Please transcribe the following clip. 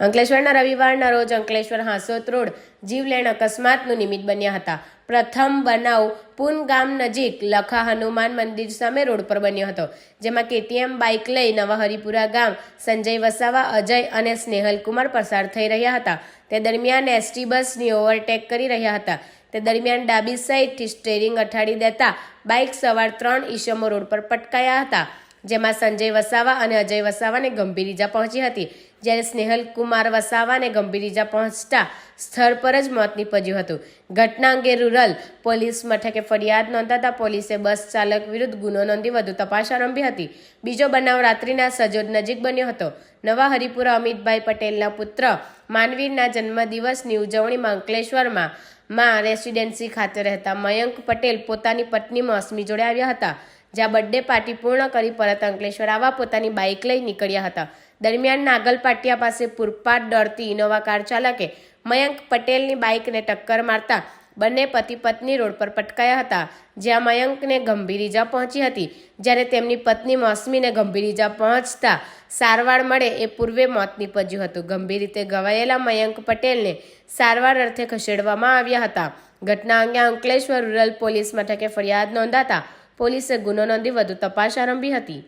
અંકલેશ્વરના રવિવારના રોજ અંકલેશ્વર હાંસોત રોડ જીવલેણ અકસ્માતનું નિમિત્ત બન્યા હતા. પ્રથમ બનાવ પૂન ગામ નજીક લખા હનુમાન મંદિર સામે રોડ પર બન્યો હતો, જેમાં કેટીએમ બાઇક લઈ નવા હરિપુરા ગામ સંજય વસાવા, અજય અને સ્નેહલ કુમાર પસાર થઈ રહ્યા હતા. તે દરમિયાન એસટી બસની ઓવરટેક કરી રહ્યા હતા. તે દરમિયાન ડાબી સાઈડથી સ્ટેરિંગ અઠાડી દેતા બાઇક સવાર ત્રણ ઈસમો રોડ પર પટકાયા હતા. જેમાં સંજય વસાવા અને અજય વસાવાને ગંભીર ઈજા પહોંચી હતી. જ્યારે સ્નેહલ કુમાર વસાવાને ગંભીર ઈજા પહોંચતા સ્થળ પર જ મોત નીપજ્યું હતું. ઘટના અંગે રૂરલ પોલીસ મથકે ફરિયાદ નોંધાતા પોલીસે બસ ચાલક વિરુદ્ધ ગુનો નોંધી વધુ તપાસ આરંભી હતી. બીજો બનાવ રાત્રિના સજોદ નજીક બન્યો હતો. નવા હરિપુરા અમિતભાઈ પટેલના પુત્ર માનવીરના જન્મદિવસની ઉજવણીમાં અંકલેશ્વરમાં માં રેસિડેન્સી ખાતે રહેતા મયંક પટેલ પોતાની પત્ની મોસમી જોડે આવ્યા હતા. જ્યાં બર્થડે પાર્ટી પૂર્ણ કરી પરત અંકલેશ્વર આવવા પોતાની બાઇક લઈ નીકળ્યા હતા. દરમિયાન નાગલપાટિયા પાસે પૂરપાટ દોડતી ઇનોવા કાર ચાલકે મયંક પટેલની બાઇકને ટક્કર મારતા બંને પતિ પત્ની રોડ પર પટકાયા હતા, જ્યાં મયંકને ગંભીર ઈજા પહોંચી હતી. જ્યારે તેમની પત્ની મોસમીને ગંભીર ઈજા પહોંચતા સારવાર મળે એ પૂર્વે મોત નીપજ્યું હતું. ગંભીર રીતે ઘવાયેલા મયંક પટેલને સારવાર અર્થે ખસેડવામાં આવ્યા હતા. ઘટના અંગે અંકલેશ્વર રૂરલ પોલીસ મથકે ફરિયાદ નોંધાતા પોલીસે ગુનો નોંધી વધુ તપાસ આરંભી હતી.